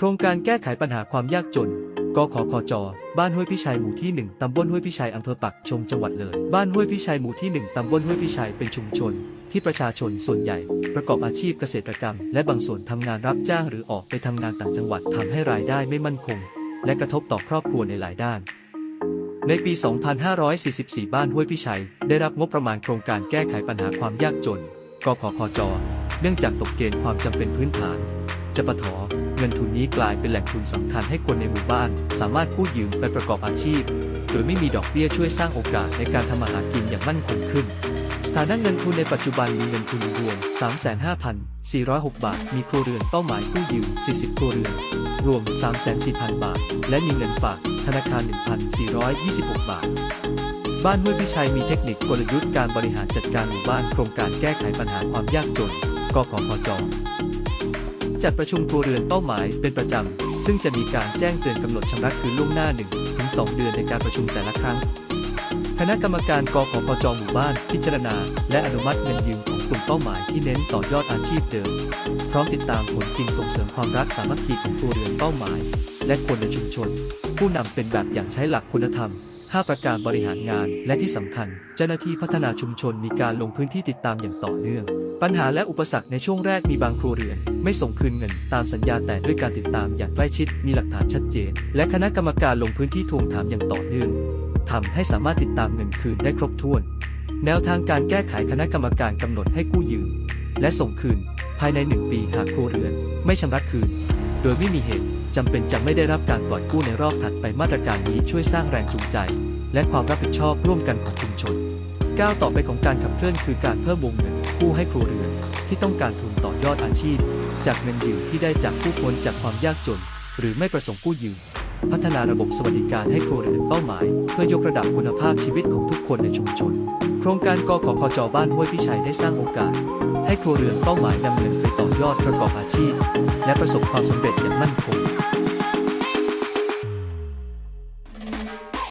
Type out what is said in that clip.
โครงการแก้ไขปัญหาความยากจน กขคจ บ้านห้วยพิชัยหมู่ที่ 1 ตำบลห้วยพิชัยอำเภอปักชมจังหวัดเลย บ้านห้วยพิชัยหมู่ที่ 1 ตำบลห้วยพิชัยเป็นชุมชน ที่ประชาชนส่วนใหญ่ ประกอบอาชีพเกษตรกรรม และบางส่วนทำงานรับจ้างหรือออกไปทำงานต่างจังหวัดทำให้รายได้ไม่มั่นคง และกระทบต่อครอบครัวในหลายด้านในปี 2544 บ้านห้วยพิชัย ได้รับงบประมาณโครงการแก้ไขปัญหาความยากจนกพคจ เนื่องจากตกเกณฑ์ความจำเป็นพื้นฐาน จปท เงินทุนนี้กลายเป็นแหล่งทุนสำคัญให้คนในหมู่บ้าน สามารถกู้ยืมไปประกอบอาชีพ โดยไม่มีดอกเบี้ยช่วยสร้างโอกาสในการทำมาหากินอย่างมั่นคงขึ้นสถานะเงินทุนในปัจจุบันมีเงินทุนรวม 35,406 บาท มีครัวเรือนเป้าหมายกู้ยืม 40 ครัวเรือน รวม 340,000 บาท และมีเงินฝากธนาคาร 1,426 บาท บ้านห้วยพิชัยมีเทคนิคกลยุทธ์การบริหารจัดการหมู่บ้านโครงการแก้ไขปัญหาความยากจน กขคจ จัดประชุมครัวเรือนเป้าหมายเป็นประจำ ซึ่งจะมีการแจ้งเตือนกำหนดชำระคืนล่วงหน้า 1-2 เดือนในการประชุมแต่ละครั้ง คณะกรรมการกขพจหมู่บ้าน พิจารณา และอนุมัติเงินยืมของกลุ่มเป้าหมายที่เน้นต่อยอดอาชีพเดิม พร้อมติดตามผลจริงส่งเสริมความรักสามัคคีของครัวเรือนเป้าหมาย และคนในชุมชน ผู้นำเป็นแบบอย่างใช้หลักคุณธรรม 5 ประการบริหารงาน และที่สำคัญ เจ้าหน้าที่พัฒนาชุมชนมีการลงพื้นที่ติดตามอย่างต่อเนื่อง ปัญหาและอุปสรรคในช่วงแรกมีบางครัวเรือน ไม่ส่งคืนเงินตามสัญญาแต่ด้วยการติดตามอย่างใกล้ชิดมีหลักฐานชัดเจน และคณะกรรมการลงพื้นที่ทวงถามอย่างต่อเนื่องทำให้สามารถติดตามเงินคืนได้ครบถ้วน แนวทางการแก้ไขคณะกรรมการกำหนดให้กู้ยืมและส่งคืน ภายใน 1 ปีหากครัวเรือน ไม่ชำระคืน โดยไม่มีเหตุ จำเป็นจะไม่ได้รับการปล่อยกู้ในรอบถัดไปมาตรการนี้ช่วยสร้างแรงจูงใจ และความรับผิดชอบร่วมกันของชุมชนก้าวต่อไปของการขับเคลื่อนคือการเพิ่มวงเงินกู้ให้ครัวเรือนที่ต้องการทุนต่อยอดอาชีพ จากเงินยืมที่ได้จากผู้พ้นจากความยากจน หรือไม่ประสงค์กู้ยืมพัฒนาระบบสวัสดิการให้ครัวเรือนเป้าหมาย เพื่อยกระดับคุณภาพชีวิตของทุกคนในชุมชน โครงการกขคจบ้านห้วยพิชัยได้สร้างโอกาส ให้ครัวเรือนเป้าหมายนำเงินไปต่อยอดประกอบอาชีพ และประสบความสำเร็จอย่างมั่นคง